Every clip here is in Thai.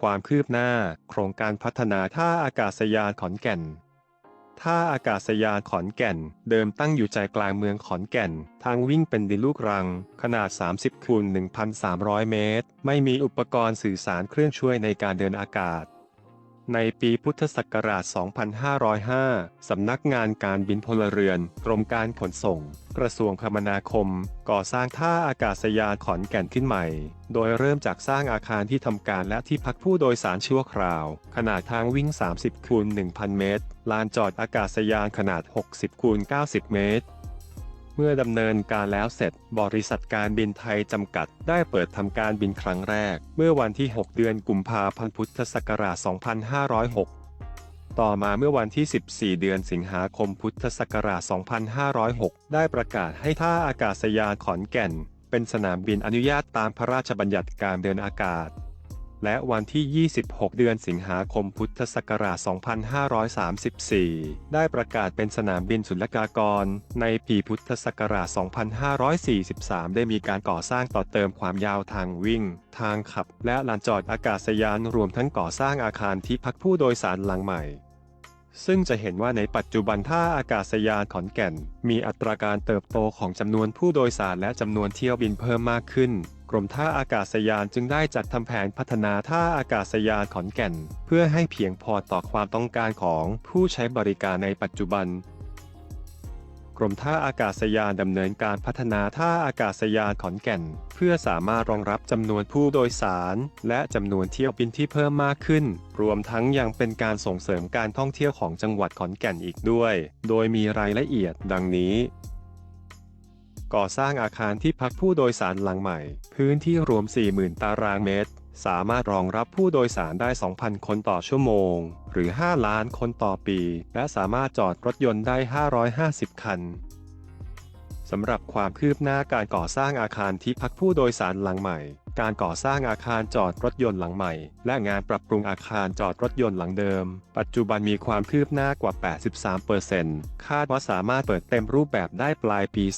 ความคืบหน้าโครงการพัฒนาท่าอากาศยานขอนแก่น ท่าอากาศยานขอนแก่น เดิมตั้งอยู่ใจกลางเมืองขอนแก่น ทางวิ่งเป็นดินลูกรัง ขนาด 30คูณ1,300 เมตร ไม่มีอุปกรณ์สื่อสารเครื่องช่วยในการเดินอากาศ ในปีพุทธศักราช 2505 สำนักงานการบินพลเรือน กรมการขนส่ง กระทรวงคมนาคม ก่อสร้างท่าอากาศยานขอนแก่นขึ้นใหม่ โดยเริ่มจากสร้างอาคารที่ทำการและที่พักผู้โดยสารชั่วคราว ขนาดทางวิ่ง 30คูณ1,000 เมตร ลานจอดอากาศยานขนาด 60คูณ90 เมตร เมื่อดำเนินการแล้วเสร็จ บริษัทการบินไทยจำกัด ได้เปิดทำการบินครั้งแรก เมื่อวันที่ 6 เดือนกุมภาพันธ์พุทธศักราช 2506 ต่อมาเมื่อวันที่ 14 เดือนสิงหาคมพุทธศักราช 2506 ได้ประกาศให้ท่าอากาศยานขอนแก่น เป็นสนามบินอนุญาตตามพระราชบัญญัติการเดินอากาศ และวันที่ 26 เดือนสิงหาคมพุทธศักราช 2534 ได้ประกาศเป็นสนามบินศุลกากร ในปีพุทธศักราช 2543 ได้มีการก่อสร้างต่อเติมความยาวทางวิ่ง ทางขับ และลานจอดอากาศยานรวมทั้งก่อสร้างอาคารที่พักผู้โดยสารหลังใหม่ซึ่งจะเห็นว่าในปัจจุบันท่าอากาศยานขอนแก่น มีอัตราการเติบโตของจำนวนผู้โดยสารและจำนวนเที่ยวบินเพิ่มมากขึ้น กรมท่าอากาศยานจึงได้จัดทำแผนพัฒนาท่าอากาศยานขอนแก่น เพื่อให้เพียงพอต่อความต้องการของผู้ใช้บริการในปัจจุบัน กรมท่าอากาศยานดำเนินการพัฒนาท่าอากาศยานขอนแก่น เพื่อสามารถรองรับจำนวนผู้โดยสาร และจำนวนเที่ยวบินที่เพิ่มมากขึ้น รวมทั้งยังเป็นการส่งเสริมการท่องเที่ยวของจังหวัดขอนแก่นอีกด้วย โดยมีรายละเอียดดังนี้ ก่อสร้างอาคารที่พักผู้โดยสารหลังใหม่ พื้นที่รวม 40,000 ตารางเมตร สามารถรองรับผู้โดยสารได้ 2,000 คนต่อชั่วโมง หรือ 5 ล้านคนต่อปี และสามารถจอดรถยนต์ได้ 550 คันสำหรับความคืบหน้าการก่อสร้างอาคารที่พักผู้โดยสารหลังใหม่ การก่อสร้างอาคารจอดรถยนต์หลังใหม่ และงานปรับปรุงอาคารจอดรถยนต์หลังเดิม ปัจจุบันมีความคืบหน้ากว่า 83%คาดว่าสามารถเปิดเต็มรูปแบบได้ปลายปี 2565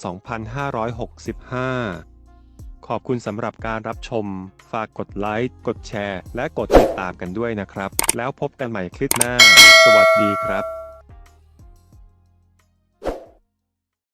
ขอบคุณสำหรับการรับชม ฝากกดไลค์ กดแชร์ และกดติดตามกันด้วยนะครับ แล้วพบกันใหม่คลิปหน้า สวัสดีครับ